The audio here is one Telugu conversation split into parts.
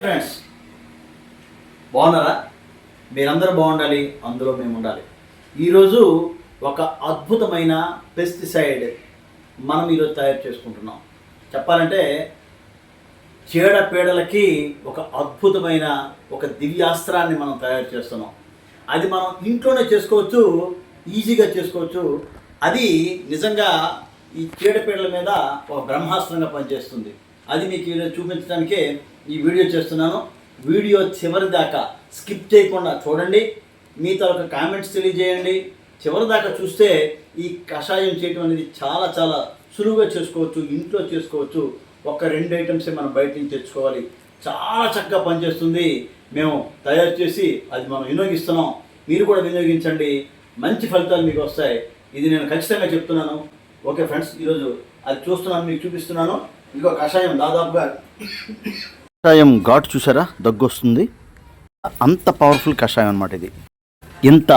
ఫ్రెండ్స్ బాగున్నారా? మీరందరూ బాగుండాలి అందులో మేము ఉండాలి. ఈరోజు ఒక అద్భుతమైన పెస్టిసైడ్ మనం ఈరోజు తయారు చేసుకుంటున్నాం. చెప్పాలంటే చీడపీడలకి ఒక అద్భుతమైన ఒక దివ్యాస్త్రాన్ని మనం తయారు చేస్తున్నాం. అది మనం ఇంట్లోనే చేసుకోవచ్చు ఈజీగా చేసుకోవచ్చు. అది నిజంగా ఈ చీడపీడల మీద ఒక బ్రహ్మాస్త్రంగా పనిచేస్తుంది. అది మీకు ఈరోజు చూపించడానికే ఈ వీడియో చేస్తున్నాను. వీడియో చివరి దాకా స్కిప్ చేయకుండా చూడండి. మీ తరఫు కామెంట్స్ తెలియజేయండి. చివరి దాకా చూస్తే ఈ కషాయం చేయటం అనేది చాలా చాలా సులువుగా చేసుకోవచ్చు ఇంట్లో చేసుకోవచ్చు. ఒక రెండు ఐటమ్సే మనం బయట నుంచి తెచ్చుకోవాలి. చాలా చక్కగా పనిచేస్తుంది. మేము తయారు చేసి అది మనం వినియోగిస్తున్నాం. మీరు కూడా వినియోగించండి. మంచి ఫలితాలు మీకు వస్తాయి. ఇది నేను ఖచ్చితంగా చెప్తున్నాను. ఓకే ఫ్రెండ్స్ ఈరోజు అది చూస్తున్నాను మీకు చూపిస్తున్నాను. ఇంకో కషాయం దాదాపుగా కషాయం ఘాటు చూసారా? దగ్గు వస్తుంది అంత పవర్ఫుల్ కషాయం అనమాట ఇది. ఇంత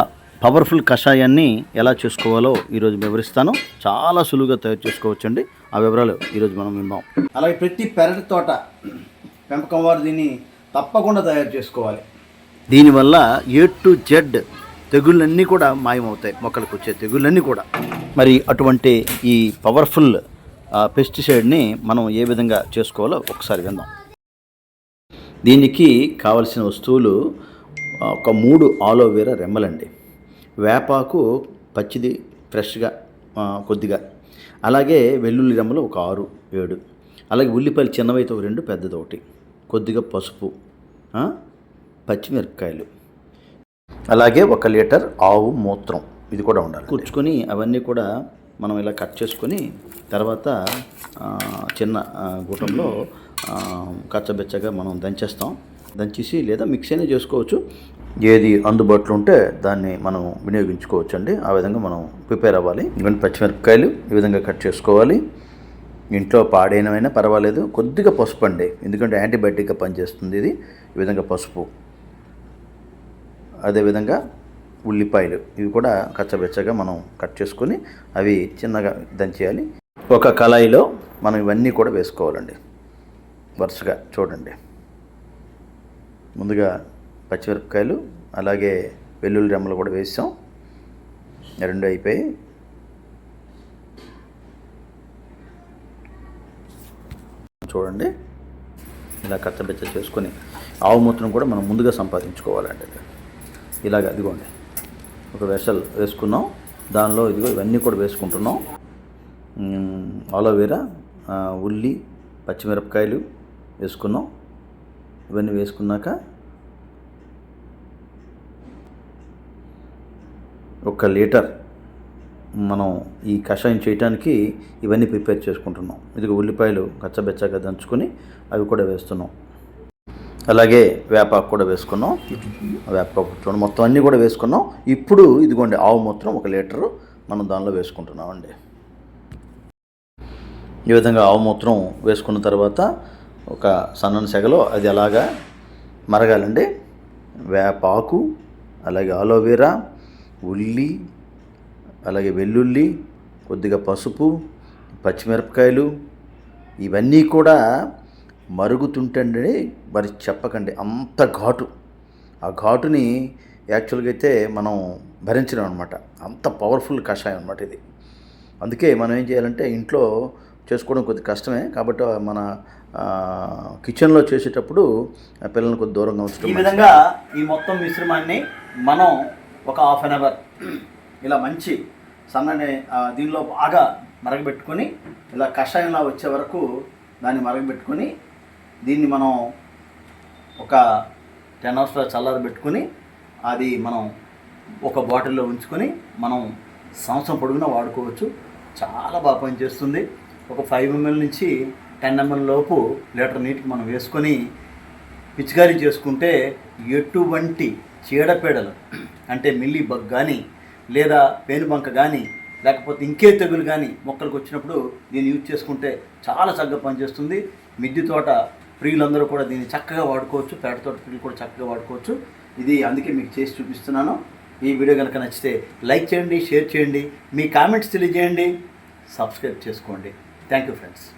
పవర్ఫుల్ కషాయాన్ని ఎలా చేసుకోవాలో ఈరోజు వివరిస్తాను. చాలా సులువుగా తయారు చేసుకోవచ్చండి. ఆ వివరాలు ఈరోజు మనం విన్నాం అలాగే ప్రతి పెరటి తోట పెంపకం వారు దీన్ని తప్పకుండా తయారు చేసుకోవాలి. దీనివల్ల ఏ టు జెడ్ తెగుళ్ళన్నీ కూడా మాయమవుతాయి. మొక్కలకు వచ్చే తెగుళ్ళన్నీ కూడా. మరి అటువంటి ఈ పవర్ఫుల్ పెస్టిసైడ్ని మనం ఏ విధంగా చేసుకోవాలో ఒకసారి విందాం. దీనికి కావలసిన వస్తువులు ఒక మూడు ఆలోవేరా రెమ్మలండి. వేపాకు పచ్చిది ఫ్రెష్గా కొద్దిగా. అలాగే వెల్లుల్లి రెమ్మలు ఒక ఆరు ఏడు. అలాగే ఉల్లిపాయలు చిన్నవైతే ఒక రెండు పెద్దది ఒకటి. కొద్దిగా పసుపు పచ్చిమిరపకాయలు. అలాగే ఒక లీటర్ ఆవు మూత్రం ఇది కూడా ఉండాలి కూర్చుకొని అవన్నీ కూడా మనం ఇలా కట్ చేసుకొని తర్వాత చిన్న గుటంలో కచ్చబెచ్చగా మనం దంచేస్తాం. దంచేసి లేదా మిక్సీ అయినా చేసుకోవచ్చు. ఏది అందుబాటులో ఉంటే దాన్ని మనం వినియోగించుకోవచ్చు అండి ఆ విధంగా మనం ప్రిపేర్ అవ్వాలి. ఇవన్నీ పచ్చిమిరపకాయలు ఈ విధంగా కట్ చేసుకోవాలి. ఇంట్లో పాడైనవైనా పర్వాలేదు. కొద్దిగా పసుపు అండి. ఎందుకంటే యాంటీబయాటిక్గా పనిచేస్తుంది ఇది. ఈ విధంగా పసుపు. అదేవిధంగా ఉల్లిపాయలు. ఇవి కూడా కచ్చబెచ్చగా మనం కట్ చేసుకొని అవి చిన్నగా దంచేయాలి. ఒక కళాయిలో మనం ఇవన్నీ కూడా వేసుకోవాలండి. వరుసగా చూడండి. ముందుగా పచ్చిమిరపకాయలు అలాగే వెల్లుల్లి రెమ్మలు కూడా వేసాం. రెండు అయిపోయి చూడండి. ఇలా కచ్చబెచ్చ చేసుకొని ఆవు మూత్రం కూడా మనం ముందుగా సంపాదించుకోవాలండి. ఇలాగ అదిగోండి ఒక వెసల్ వేసుకున్నాం. దానిలో ఇదిగో ఇవన్నీ కూడా వేసుకుంటున్నాం. ఆలోవేరా ఉల్లి పచ్చిమిరపకాయలు వేసుకున్నాం. ఇవన్నీ వేసుకున్నాక ఒక లీటర్ మనం ఈ కషాయం చేయటానికి ఇవన్నీ ప్రిపేర్ చేసుకుంటున్నాం. ఇదిగో ఉల్లిపాయలు కచ్చబెచ్చగా దంచుకొని అవి కూడా వేస్తున్నాం. అలాగే వేపాకు కూడా వేసుకున్నాం. వేపాకు చూడండి మొత్తం అన్నీ కూడా వేసుకున్నాం. ఇప్పుడు ఇదిగోండి ఆవు మూత్రం ఒక లీటరు మనం దానిలో వేసుకుంటున్నాం అండి ఈ విధంగా ఆవు మూత్రం వేసుకున్న తర్వాత ఒక సన్నని సెగలో అది అలాగా మరగాలండి. వేపాకు అలాగే ఆలోవేరా ఉల్లి అలాగే వెల్లుల్లి కొద్దిగా పసుపు పచ్చిమిరపకాయలు ఇవన్నీ కూడా మరుగుతుంటండి మరి చెప్పకండి అంత ఘాటు. ఆ ఘాటుని యాక్చువల్గా అయితే మనం భరించడం అనమాట అంత పవర్ఫుల్ కషాయం అనమాట ఇది. అందుకే మనం ఏం చేయాలంటే ఇంట్లో చేసుకోవడం కొద్ది కష్టమే. కాబట్టి మన కిచెన్లో చేసేటప్పుడు పిల్లల్ని కొద్ది దూరంగా ఉంచడం ఈ విధంగా ఈ మొత్తం మిశ్రమాన్ని మనం ఒక హాఫ్ అన్ అవర్ ఇలా మంచి సన్నని దీనిలో బాగా మరగబెట్టుకొని ఇలా కషాయంలా వచ్చే వరకు దాన్ని మరగబెట్టుకొని దీన్ని మనం ఒక టెన్ అవర్స్లో చల్లారబెట్టుకొని అది మనం ఒక బాటిల్లో ఉంచుకొని మనం సంవత్సరం పొడుగునా వాడుకోవచ్చు. చాలా బాగా పనిచేస్తుంది. ఒక ఫైవ్ ఎంఎల్ నుంచి టెన్ ఎంఎల్ లోపు లీటర్ నీటికి మనం వేసుకొని పిచికారీ చేసుకుంటే ఎటువంటి చీడపీడలు అంటే మిల్లీ బగ్ కానీ లేదా పేనుబంక కానీ లేకపోతే ఇంకే తెగులు కానీ మొక్కలకు వచ్చినప్పుడు దీన్ని యూజ్ చేసుకుంటే చాలా చక్కగా పనిచేస్తుంది. మిద్దె తోట ప్రియులందరూ కూడా దీన్ని చక్కగా వాడుకోవచ్చు పేట తోట ప్రియులు కూడా చక్కగా వాడుకోవచ్చు. ఇది అందుకే మీకు చేసి చూపిస్తున్నాను. ఈ వీడియో కనుక నచ్చితే లైక్ చేయండి షేర్ చేయండి మీ కామెంట్స్ తెలియజేయండి సబ్స్క్రైబ్ చేసుకోండి. Thank you, friends.